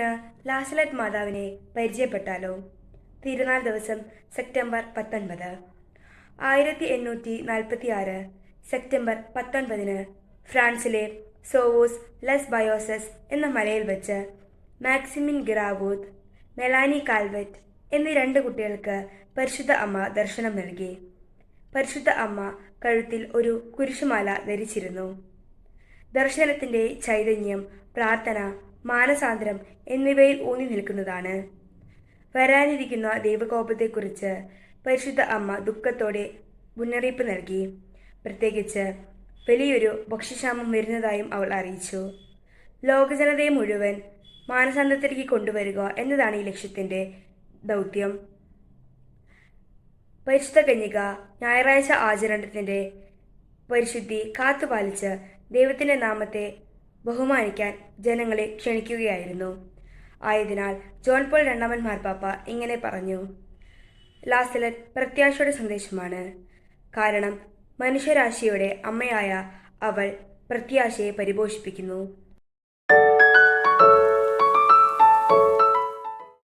ഇന്ന് ലാസലറ്റ് മാതാവിനെ പരിചയപ്പെട്ടാലോ? തിരുനാൾ ദിവസം സെപ്റ്റംബർ പത്തൊൻപത്. ആയിരത്തി എണ്ണൂറ്റി നാൽപ്പത്തി ആറ് സെപ്റ്റംബർ പത്തൊൻപതിന് ഫ്രാൻസിലെ സോവോസ് ലെസ് ബയോസസ് എന്ന മലയിൽ വെച്ച് മാക്സിമിൻ ഗിറാവൂത്ത് മെലാനി കാൽവെറ്റ് എന്നീ രണ്ട് കുട്ടികൾക്ക് പരിശുദ്ധ അമ്മ ദർശനം നൽകി. പരിശുദ്ധ അമ്മ കഴുത്തിൽ ഒരു കുരിശുമാല ധരിച്ചിരുന്നു. ദർശനത്തിന്റെ ചൈതന്യം പ്രാർത്ഥന മാനസാന്തരം എന്നിവയിൽ ഊന്നി നിൽക്കുന്നതാണ്. വരാനിരിക്കുന്ന ദൈവകോപത്തെക്കുറിച്ച് പരിശുദ്ധ അമ്മ ദുഃഖത്തോടെ മുന്നറിയിപ്പ് നൽകി. പ്രത്യേകിച്ച് വലിയൊരു ഭക്ഷ്യക്ഷാമം വരുന്നതായും അവൾ അറിയിച്ചു. ലോകജനതയെ മുഴുവൻ മാനസാന്തരത്തിലേക്ക് കൊണ്ടുവരിക എന്നതാണ് ഈ ലക്ഷ്യത്തിന്റെ ദൗത്യം. പരിശുദ്ധ കന്യക ഞായറാഴ്ച ആചരണത്തിന്റെ പരിശുദ്ധി കാത്തുപാലിച്ച് ദൈവത്തിന്റെ നാമത്തെ ബഹുമാനിക്കാൻ ജനങ്ങളെ ക്ഷണിക്കുകയായിരുന്നു. ആയതിനാൽ ജോൺ പോൾ രണ്ടാമൻ മാർപ്പാപ്പ ഇങ്ങനെ പറഞ്ഞു ലാസലറ്റ് പ്രത്യാശയുടെ സന്ദേശമാണ്. കാരണം മനുഷ്യരാശിയുടെ അമ്മയായ അവൾ പ്രത്യാശയെ പരിപോഷിപ്പിക്കുന്നു.